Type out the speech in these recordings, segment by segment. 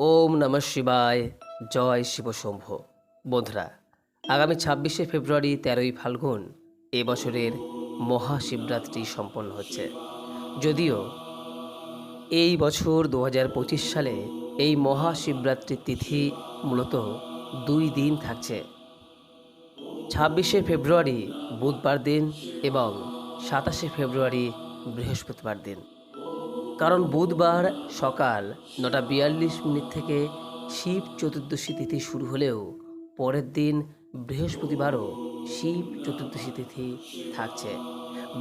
ওম নমঃ শিবায়। জয় শিবশম্ভ বন্ধুরা, আগামী ছাব্বিশে ফেব্রুয়ারি তেরোই ফাল্গুন এ বছরের মহাশিবরাত্রি সম্পন্ন হচ্ছে। যদিও এই বছর দু হাজার পঁচিশ সালে এই মহাশিবরাত্রির তিথি মূলত দুই দিন থাকছে। ছাব্বিশে ফেব্রুয়ারি বুধবার দিন এবং সাতাশে ফেব্রুয়ারি বৃহস্পতিবার দিন। কারণ বুধবার সকাল নটা বিয়াল্লিশ মিনিট থেকে শিব চতুর্দশী তিথি শুরু হলেও পরের দিন বৃহস্পতিবারও শিব চতুর্দশী তিথি থাকছে।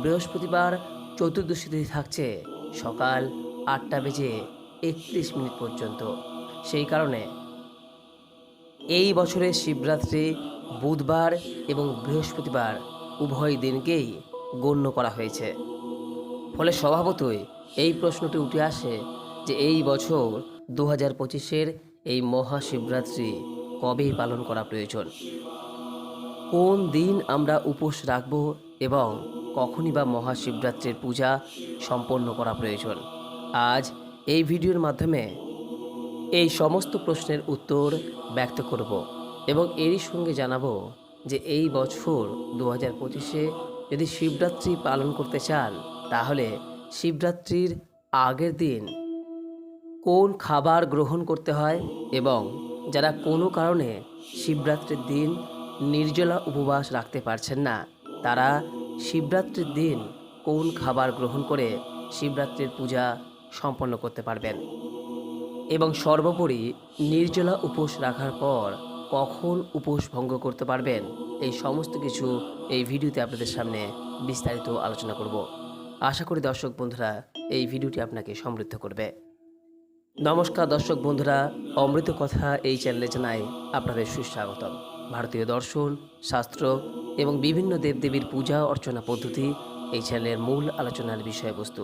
বৃহস্পতিবার চতুর্দশী তিথি থাকছে সকাল আটটা বেজে একত্রিশ মিনিট পর্যন্ত। সেই কারণে এই বছরের শিবরাত্রি, বুধবার এবং বৃহস্পতিবার উভয় দিনকেই গণ্য করা হয়েছে। ফলে স্বভাবতই এই প্রশ্নটি উঠে আসে যে এই বছর দু হাজার পঁচিশের এই মহাশিবরাত্রি কবে পালন করা প্রয়োজন? কোন দিন আমরা উপোস রাখব এবং কখনই বা মহাশিবরাত্রির পূজা সম্পন্ন করা প্রয়োজন? আজ এই ভিডিওর মাধ্যমে এই সমস্ত প্রশ্নের উত্তর ব্যক্ত করব এবং এরই সঙ্গে জানাব যে এই বছর দু হাজার পঁচিশে যদি শিবরাত্রি পালন করতে চান, তাহলে শিবরাত্রির আগের দিন কোন খাবার গ্রহণ করতে হয় এবং যারা কোনো কারণে শিবরাত্রির দিন নির্জলা উপবাস রাখতে পারছেন না, তারা শিবরাত্রির দিন কোন খাবার গ্রহণ করে শিবরাত্রির পূজা সম্পন্ন করতে পারবেন? এবং সর্বোপরি নির্জলা উপোস রাখার পর কখন উপোস ভঙ্গ করতে পারবেন? এই সমস্ত কিছু এই ভিডিওতে আপনাদের সামনে বিস্তারিত আলোচনা করব। আশা করি দর্শক বন্ধুরা, এই ভিডিওটি আপনাকে সমৃদ্ধ করবে। নমস্কার দর্শক বন্ধুরা, অমৃত কথা এই চ্যানেলে জানায় আপনাদের সুস্বাগতম। ভারতীয় দর্শন, শাস্ত্র এবং বিভিন্ন দেবদেবীর পূজা অর্চনা পদ্ধতি এই চ্যানেলের মূল আলোচনার বিষয়বস্তু।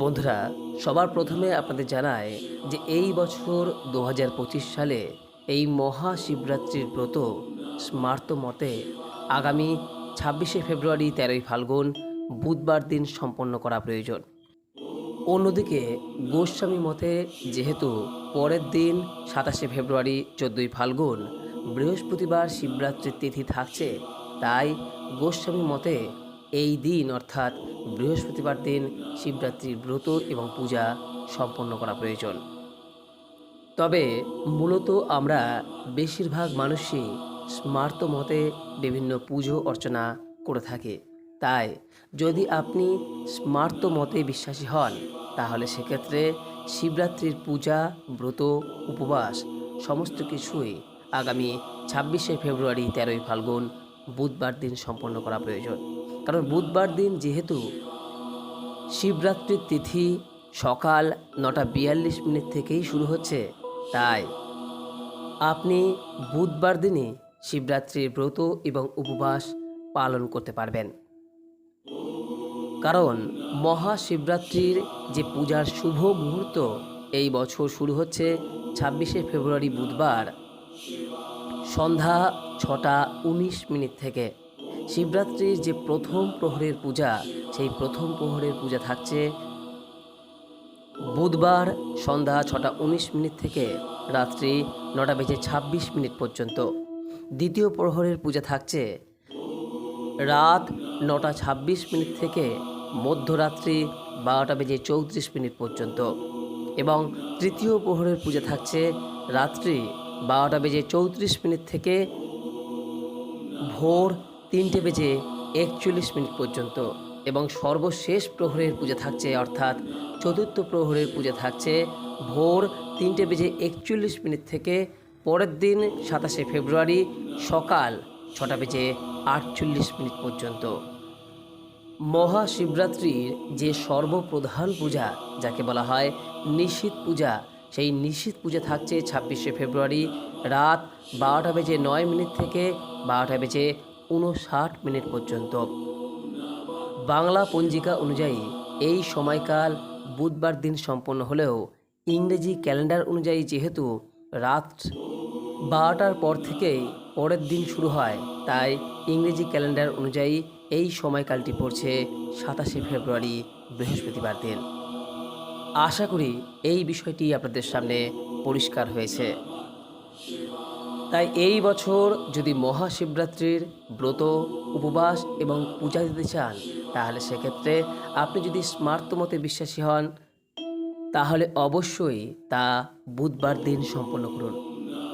বন্ধুরা, সবার প্রথমে আপনাদের জানায় যে এই বছর দু হাজার পঁচিশ সালে এই মহাশিবরাত্রির ব্রত স্মার্ত মতে আগামী ছাব্বিশে ফেব্রুয়ারি তেরোই ফাল্গুন বুধবার দিন সম্পন্ন করা প্রয়োজন। অন্যদিকে, গোস্বামী মতে, যেহেতু পরের দিন সাতাশে ফেব্রুয়ারি চোদ্দোই ফাল্গুন বৃহস্পতিবার শিবরাত্রির তিথি থাকছে, তাই গোস্বামী মতে এই দিন, অর্থাৎ বৃহস্পতিবার দিন শিবরাত্রির ব্রত এবং পূজা সম্পন্ন করা প্রয়োজন। তবে মূলত আমরা বেশিরভাগ মানুষই স্মার্ত মতে বিভিন্ন পুজো অর্চনা করে থাকি। তাই যদি আপনি স্মার্ত মতে বিশ্বাসী হন, তাহলে সেক্ষেত্রে শিবরাত্রির পূজা, ব্রত, উপবাস, সমস্ত কিছুই আগামী ছাব্বিশে ফেব্রুয়ারি তেরোই ফাল্গুন বুধবার দিন সম্পন্ন করা প্রয়োজন। কারণ বুধবার দিন যেহেতু শিবরাত্রির তিথি সকাল নটা বিয়াল্লিশ মিনিট থেকেই শুরু হচ্ছে, তাই আপনি বুধবার দিনে শিবরাত্রির ব্রত এবং উপবাস পালন করতে পারবেন। কারণ মহাশিবরাত্রির যে পূজার শুভ মুহূর্ত, এই বছর শুরু হচ্ছে ছাব্বিশে ফেব্রুয়ারি বুধবার, সন্ধ্যা ছটা উনিশ মিনিট থেকে। শিবরাত্রির যে প্রথম প্রহরের পূজা, সেই প্রথম প্রহরের পূজা থাকছে বুধবার সন্ধ্যা ছটা উনিশ মিনিট থেকে রাত্রি নটা বেজে ছাব্বিশ মিনিট পর্যন্ত। দ্বিতীয় প্রহরের পূজা থাকছে রাত নটা ছাব্বিশ মিনিট থেকে মধ্যরাত্রি বারোটা বেজে চৌত্রিশ মিনিট পর্যন্ত। এবং তৃতীয় প্রহরের পূজা থাকছে রাত্রি বারোটা বেজে চৌত্রিশ মিনিট থেকে ভোর তিনটে বেজে একচল্লিশ মিনিট পর্যন্ত। এবং সর্বশেষ প্রহরের পূজা থাকছে, অর্থাৎ চতুর্থ প্রহরের পূজা থাকছে ভোর তিনটে বেজে একচল্লিশ মিনিট থেকে পরের দিন সাতাশে ফেব্রুয়ারি সকাল ছটা বেজে আটচল্লিশ মিনিট পর্যন্ত। মহাশিবরাত্রির যে সর্বপ্রধান পূজা, যাকে বলা হয় নিশীত পূজা, সেই নিশীত পূজা থাকছে ছাব্বিশে ফেব্রুয়ারি রাত বারোটা বেজে নয় মিনিট থেকে বারোটা বেজে উনষাট মিনিট পর্যন্ত। বাংলা পঞ্জিকা অনুযায়ী এই সময়কাল বুধবার দিন সম্পন্ন হলেও ইংরেজি ক্যালেন্ডার অনুযায়ী যেহেতু রাত বারোটার পর থেকেই পরের দিন শুরু হয়, তাই ইংরেজি ক্যালেন্ডার অনুযায়ী এই সময়কালটি পড়ছে সাতাশে ফেব্রুয়ারি, বৃহস্পতিবার দিন। আশা করি এই বিষয়টি আপনাদের সামনে পরিষ্কার হয়েছে। তাই এই বছর যদি মহাশিবরাত্রির ব্রত, উপবাস এবং পূজা দিতে চান, তাহলে সেক্ষেত্রে আপনি যদি স্মার্ত মতে বিশ্বাসী হন, তাহলে অবশ্যই তা বুধবার দিন সম্পন্ন করুন।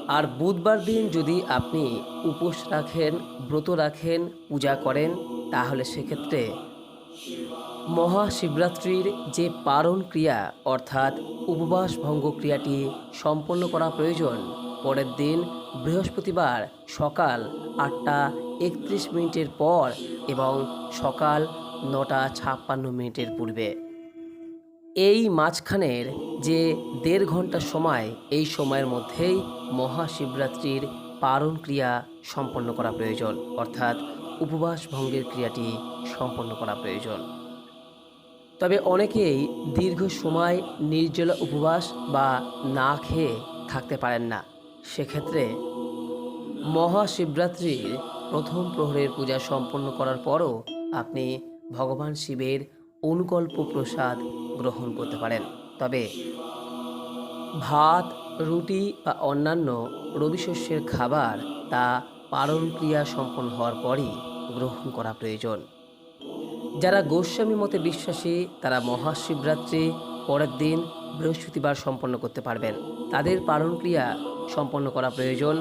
আর বুধবার দিন যদি আপনি উপোস রাখেন, ব্রত রাখেন, পূজা করেন, তাহলে সেক্ষেত্রে মহাশিবরাত্রির যে পারণ ক্রিয়া, অর্থাৎ উপবাস ভঙ্গ ক্রিয়াটি সম্পন্ন করা প্রয়োজন, পরের দিন বৃহস্পতিবার সকাল আটটা একত্রিশ মিনিটের পর এবং সকাল নটা ছাপ্পান্ন মিনিটের পূর্বে। এই মাঝখানের যে দেড় ঘণ্টা সময়, এই সময়ের মধ্যেই মহাশিবরাত্রির পারণ ক্রিয়া সম্পন্ন করা প্রয়োজন। অর্থাৎ উপবাস ভঙ্গের ক্রিয়াটি সম্পন্ন করা প্রয়োজন। তবে অনেকেই দীর্ঘ সময় নির্জলা উপবাস বা না খেয়ে থাকতে পারেন না। সেক্ষেত্রে মহাশিবরাত্রির প্রথম প্রহরের পূজা সম্পন্ন করার পরও আপনি ভগবান শিবের অনুকল্প প্রসাদ গ্রহণ করতে পারেন। তবে ভাত, রুটি বা অন্যান্য রবি শস্যের খাবার তা পালন ক্রিয়া সম্পন্ন হওয়ার পরই গ্রহণ করা প্রয়োজন। যারা গোস্বামী মতে বিশ্বাসী, তারা মহাশিবরাত্রি পরের দিন বৃহস্পতিবার সম্পন্ন করতে পারবেন। তাদের পালন ক্রিয়া সম্পন্ন করা প্রয়োজন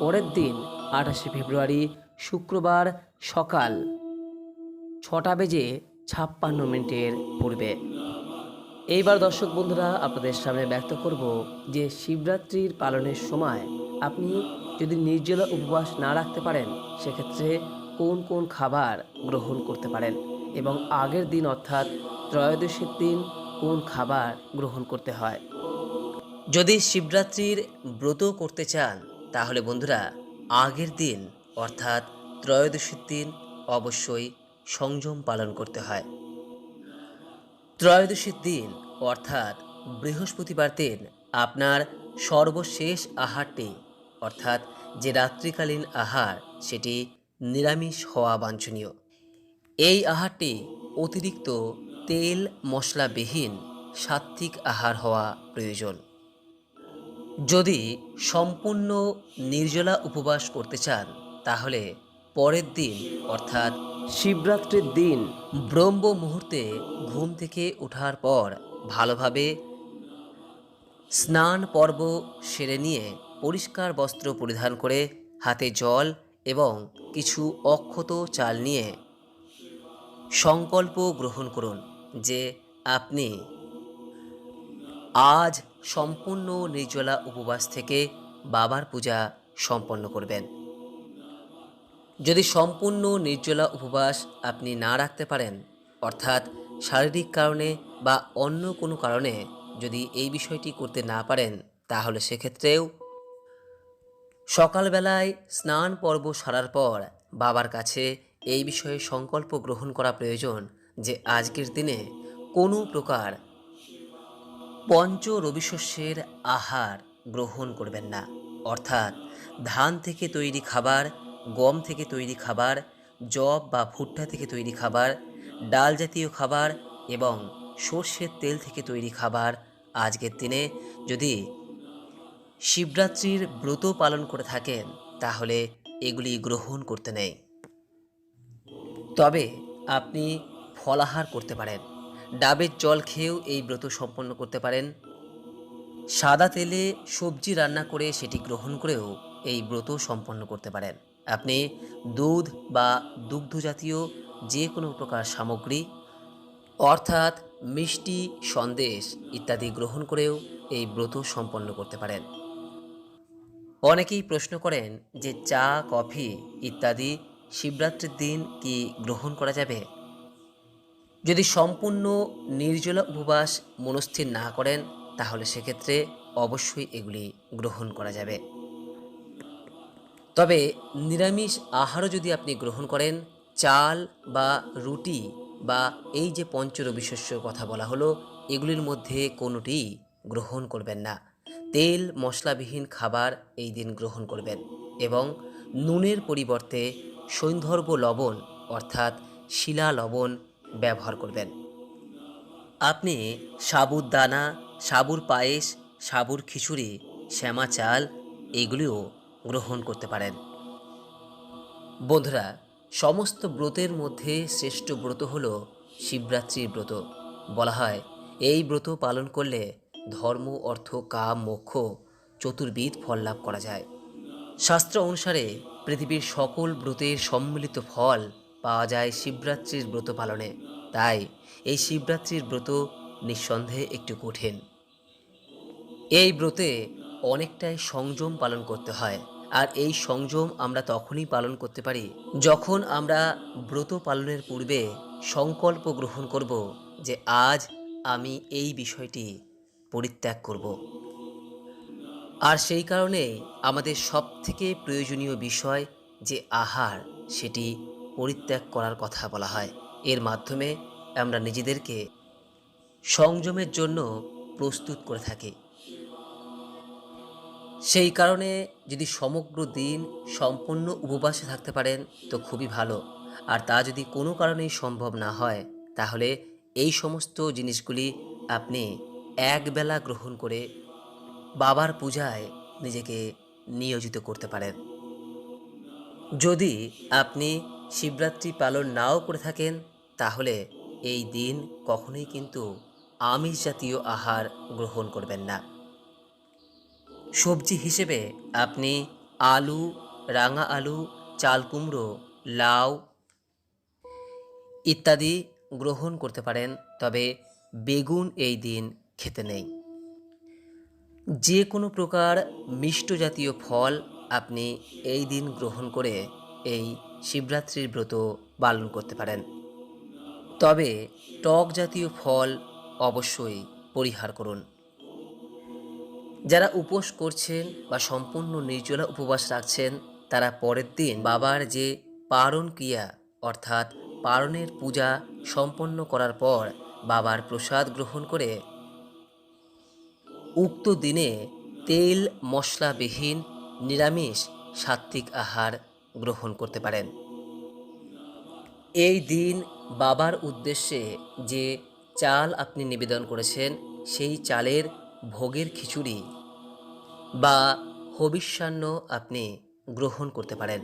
পরের দিন, আঠাশে ফেব্রুয়ারি, শুক্রবার সকাল ছটা বেজে ছাপ্পান্ন মিনিটের পূর্বে। এইবার দর্শক বন্ধুরা, আপনাদের সামনে ব্যক্ত করব যে শিবরাত্রির পালনের সময় আপনি যদি নির্জলা উপবাস না রাখতে পারেন, সেক্ষেত্রে কোন কোন খাবার গ্রহণ করতে পারেন এবং আগের দিন অর্থাৎ ত্রয়োদশীর দিন কোন খাবার গ্রহণ করতে হয়। যদি শিবরাত্রির ব্রত করতে চান, তাহলে বন্ধুরা, আগের দিন অর্থাৎ ত্রয়োদশীর দিন অবশ্যই সংযম পালন করতে হয়। ত্রয়োদশীর দিন, অর্থাৎ বৃহস্পতিবার দিন, আপনার সর্বশেষ আহারটি, অর্থাৎ যে রাত্রিকালীন আহার, সেটি নিরামিষ হওয়া বাঞ্ছনীয়। এই আহারটি অতিরিক্ত তেল মশলাবিহীন সাত্ত্বিক আহার হওয়া প্রয়োজন। যদি সম্পূর্ণ নির্জলা উপবাস করতে চান, তাহলে পরের দিন, অর্থাৎ শিবরাত্রির দিন, ব্রহ্ম মুহূর্তে ঘুম থেকে ওঠার পর ভালোভাবে স্নান পর্ব সেরে নিয়ে পরিষ্কার বস্ত্র পরিধান করে হাতে জল এবং কিছু অক্ষত চাল নিয়ে সংকল্প গ্রহণ করুন যে আপনি আজ সম্পূর্ণ নির্জলা উপবাস থেকে বাবার পূজা সম্পন্ন করবেন। যদি সম্পূর্ণ নির্জলা উপবাস আপনি না রাখতে পারেন, অর্থাৎ শারীরিক কারণে বা অন্য কোনো কারণে যদি এই বিষয়টি করতে না পারেন, তাহলে সেক্ষেত্রেও সকালবেলায় স্নান পর্ব সারার পর বাবার কাছে এই বিষয়ে সংকল্প গ্রহণ করা প্রয়োজন যে আজকের দিনে কোনো প্রকার পঞ্চ রবিশস্যের আহার গ্রহণ করবেন না। অর্থাৎ ধান থেকে তৈরি খাবার গম থেকে তৈরি খাবার জব বা ভুট্টা থেকে তৈরি খাবার, ডাল জাতীয় খাবার এবং সর্ষের তেল থেকে তৈরি খাবার আজকের দিনে। যদি শিবরাত্রির ব্রত পালন করে থাকেন, তাহলে এগুলি গ্রহণ করতে নেই। তবে আপনি ফলাহার করতে পারেন, ডাবের জল খেয়েও এই ব্রত সম্পন্ন করতে পারেন। সাদা তেলে সবজি রান্না করে সেটি গ্রহণ করেও এই ব্রত সম্পন্ন করতে পারেন। আপনি দুধ বা দুগ্ধ জাতীয় যে কোনো প্রকার সামগ্রী, অর্থাৎ মিষ্টি, সন্দেশ ইত্যাদি গ্রহণ করেও এই ব্রত সম্পন্ন করতে পারেন। অনেকেই প্রশ্ন করেন যে চা, কফি ইত্যাদি শিবরাত্রির দিন কি গ্রহণ করা যাবে? যদি সম্পূর্ণ নির্জলা উপবাস মনস্থির না করেন, তাহলে সেক্ষেত্রে অবশ্যই এগুলি গ্রহণ করা যাবে। তবে নিরামিষ আহারও যদি আপনি গ্রহণ করেন, চাল বা রুটি বা এই যে পঞ্চরবি শস্যর কথা বলা হলো, এগুলির মধ্যে কোনোটি গ্রহণ করবেন না। তেল মশলাবিহীন খাবার এই দিন গ্রহণ করবেন এবং নুনের পরিবর্তে সৈন্ধর্ব লবণ অর্থাৎ শিলা লবণ ব্যবহার করবেন। আপনি সাবুর দানা, সাবুর পায়েস, সাবুর খিচুড়ি, শ্যামা চাল, এগুলিও গ্রহণ করতে পারেন। বন্ধুরা, সমস্ত ব্রতের মধ্যে শ্রেষ্ঠ ব্রত হল শিবরাত্রির ব্রত। বলা হয়, এই ব্রত পালন করলে ধর্ম, অর্থ, কাম, মোক্ষ, চতুর্বিধ ফল লাভ করা যায়। শাস্ত্র অনুসারে পৃথিবীর সকল ব্রতের সম্মিলিত ফল পাওয়া যায় শিবরাত্রির ব্রত পালনে। তাই এই শিবরাত্রির ব্রত নিঃসন্দেহে একটু কঠিন। এই ব্রতে অনেকটাই সংযম পালন করতে হয়। আর এই সংযম আমরা তখনই পালন করতে পারি যখন আমরা ব্রত পালনের পূর্বে সংকল্প গ্রহণ করব যে আজ আমি এই বিষয়টি পরিত্যাগ করব। আর সেই কারণে আমাদের সবথেকে প্রয়োজনীয় বিষয় যে আহার, সেটি পরিত্যাগ করার কথা বলা হয়। এর মাধ্যমে আমরা নিজেদেরকে সংযমের জন্য প্রস্তুত করে থাকি। সেই কারণে যদি সমগ্র দিন সম্পূর্ণ উপবাসে থাকতে পারেন, তো খুবই ভালো। আর তা যদি কোনো কারণেই সম্ভব না হয়, তাহলে এই সমস্ত জিনিসগুলি আপনি একবেলা গ্রহণ করে বাবার পূজায় নিজেকে নিয়োজিত করতে পারেন। যদি আপনি শিবরাত্রি পালন নাও করে থাকেন, তাহলে এই দিন কখনোই কিন্তু আমিষ জাতীয় আহার গ্রহণ করবেন না। সবজি হিসেবে আপনি আলু, রাঙা আলু, চাল কুমড়ো, লাউ ইত্যাদি গ্রহণ করতে পারেন, তবে বেগুন এই দিন খেতে নেই। যে কোনো প্রকার মিষ্ট জাতীয় ফল আপনি এই দিন গ্রহণ করে এই শিবরাত্রির ব্রত পালন করতে পারেন। তবে টক জাতীয় ফল অবশ্যই পরিহার করুন। যারা উপোস করছেন বা সম্পূর্ণ নির্জলা উপবাস রাখছেন, তারা পরের দিন বাবার যে পারণ ক্রিয়া, অর্থাৎ পারণের পূজা সম্পন্ন করার পর বাবার প্রসাদ গ্রহণ করে উক্ত দিনে তেল মশলাবিহীন নিরামিষ সাত্ত্বিক আহার গ্রহণ করতে পারেন। এই দিন বাবার উদ্দেশ্যে যে চাল আপনি নিবেদন করেছেন, সেই চালের ভোগের খিচুড়ি বা হবিষ্যান্ন আপনি গ্রহণ করতে পারেন।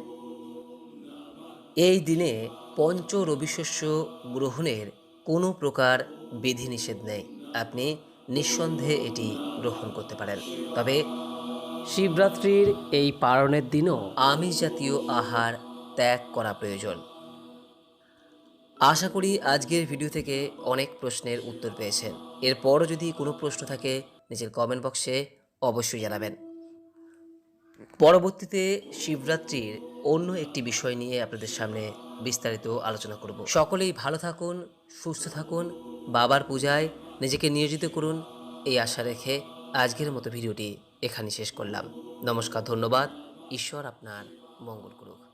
এই দিনে পঞ্চ রবিশস্য গ্রহণের কোনো প্রকার বিধিনিষেধ নেই। আপনি নিঃসন্দেহে এটি গ্রহণ করতে পারেন। তবে শিবরাত্রির এই পালনের দিনও আমিষ জাতীয় আহার ত্যাগ করা প্রয়োজন। আশা করি আজকের ভিডিও থেকে অনেক প্রশ্নের উত্তর পেয়েছেন। এরপরও যদি কোনো প্রশ্ন থাকে নিজের কমেন্ট বক্সে অবশ্যই জানাবেন। পরবর্তীতে শিবরাত্রির অন্য একটি বিষয় নিয়ে আপনাদের সামনে বিস্তারিত আলোচনা করব। সকলেই ভালো থাকুন, সুস্থ থাকুন, বাবার পূজায় নিজেকে নিয়োজিত করুন, এই আশা রেখে আজকের মতো ভিডিওটি এখানে শেষ করলাম। নমস্কার, ধন্যবাদ। ঈশ্বর আপনার মঙ্গল করুক।